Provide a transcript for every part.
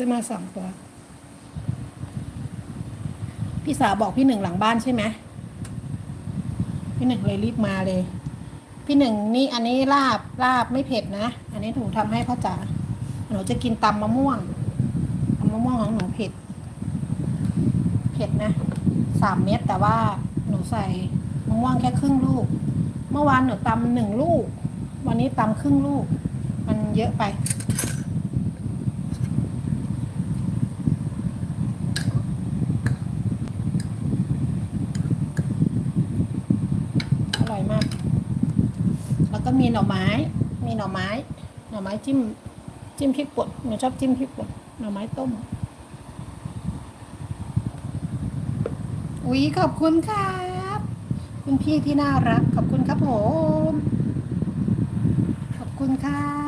ซื้อมาสองตัว พี่สาวบอกพี่หนึ่งหลังบ้านใช่ไหมพี่หนึ่งเลยรีบมาเลย พี่หนึ่งนี่อันนี้ลาบลาบไม่เผ็ดนะ อันนี้หนูทำให้พ่อจ๋าหนูจะกินตำมะม่วงตำมะม่วงของหนูเผ็ด เผ็ดนะสามเม็ดแต่ว่าหนูใส่มะม่วงแค่ครึ่งลูก เมื่อวานหนูตำหนึ่งลูก วันนี้ตำครึ่งลูก มันเยอะไป อร่อยมาก แล้ว ก็มีหน่อไม้ มีหน่อไม้ หน่อไม้จิ้ม จิ้มพริกป่นหนูชอบจิ้มพริกป่นหน่อไม้ต้ม อุ๊ยขอบคุณครับ คุณพี่ที่น่ารัก ขอบคุณครับผม ขอบคุณครับ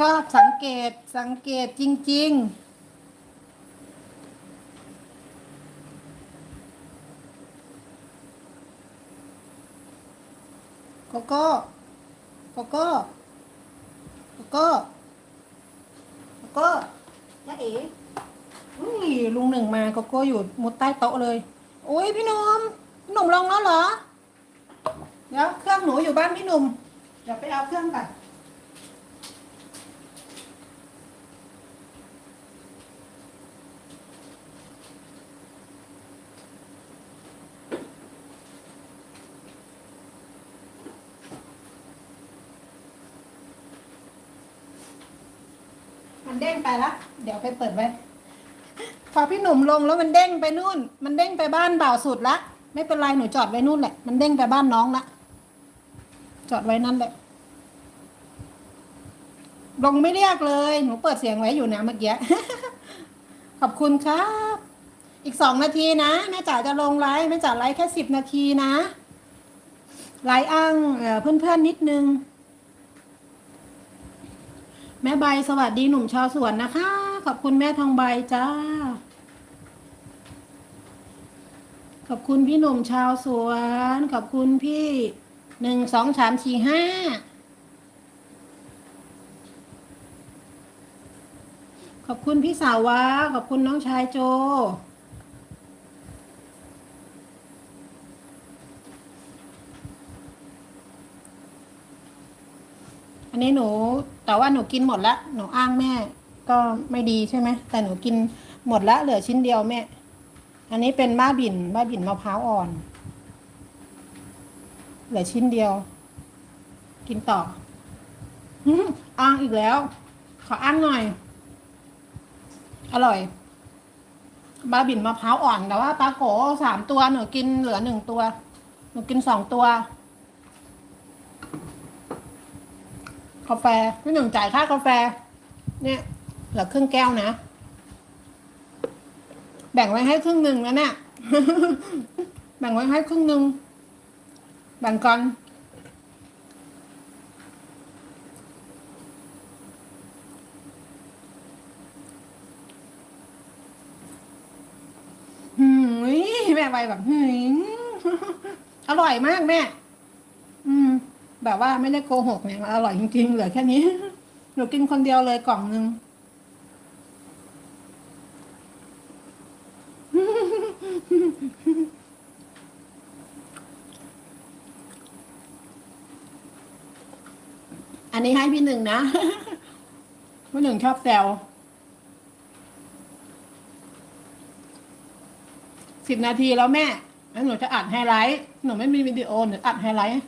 ชอบสังเกตสังเกตจริง ๆโกโก้โกโก้โกโก้โกโก้ยะเอ๋อุ้ยลุงหนึ่งมาโกโก้อยู่มุดใต้โต๊ะเลย โอ้ยพี่หนุ่มพี่หนุ่มลงแล้วเหรอ เดี๋ยวเครื่องหนูอยู่บ้านพี่หนุ่ม เดี๋ยวไปเอาเครื่องก่อน มันเด้งไปละ เดี๋ยวไปเปิดไว้พอพี่หนุ่มลงแล้วมันเด้งไปนู่น มันเด้งไปบ้านบ่าวสุดละ ไม่เป็นไรหนูจอดไว้นู่นแหละ มันเด้งไปบ้านน้องละ จอดไว้นั่นแหละ ลงไม่เรียกเลย หนูเปิดเสียงไว้อยู่นะเมื่อกี้ ขอบคุณครับ อีกสองนาทีนะแม่จ๋าจะลงไลฟ์แม่จ๋าไลฟ์แค่สิบนาทีนะไลฟ์อ้างเอ่อเพื่อนๆนิดนึง แม่ใบสวัสดีหนุ่มชาวสวนนะคะ ขอบคุณแม่ทองใบจ้า ขอบคุณพี่หนุ่มชาวสวน ขอบคุณพี่หนึ่งสองสามสี่ห้าขอบคุณพี่สาววะขอบคุณน้องชายโจ นนี้หนู แต่ว่าหนูกินหมดละหนูอ้างแม่ ก็ไม่ดีใช่ไหมแต่หนูกินหมดละเหลือชิ้นเดียวแม่ อันนี้เป็นบ้าบินบ้าบินมะพร้าวอ่อน เหลือชิ้นเดียว กินต่ออื้อ้างอีกแล้ว ขออ้างหน่อย อร่อยบ้าบินมะพร้าวอ่อนแต่ว่าปลาโกสามตัวหนูกินเหลือหนึ่งตัวหนูกินสองตัว กาแฟพี่หนึ่งจ่ายค่ากาแฟ เนี่ยเหลือครึ่งแก้วนะ แบ่งไว้ให้ครึ่งหนึ่งแล้วเนี่ยแบ่งไว้ให้ครึ่งหนึ่งแบ่งกันหืมแม่ไปแบบหืมอร่อยมากแม่ อืม แบบว่าไม่ได้โกหกเนี่ยมันอร่อยจริงๆเหลือแค่นี้หนูกินคนเดียวเลยกล่องหนึ่งอันนี้ให้พี่หนึ่งนะพี่หนึ่งชอบแซวสิบนาทีแล้วแม่แล้วหนูจะอัดไฮไลท์ หนูไม่มีวิดีโอหนูอัดไฮไลท์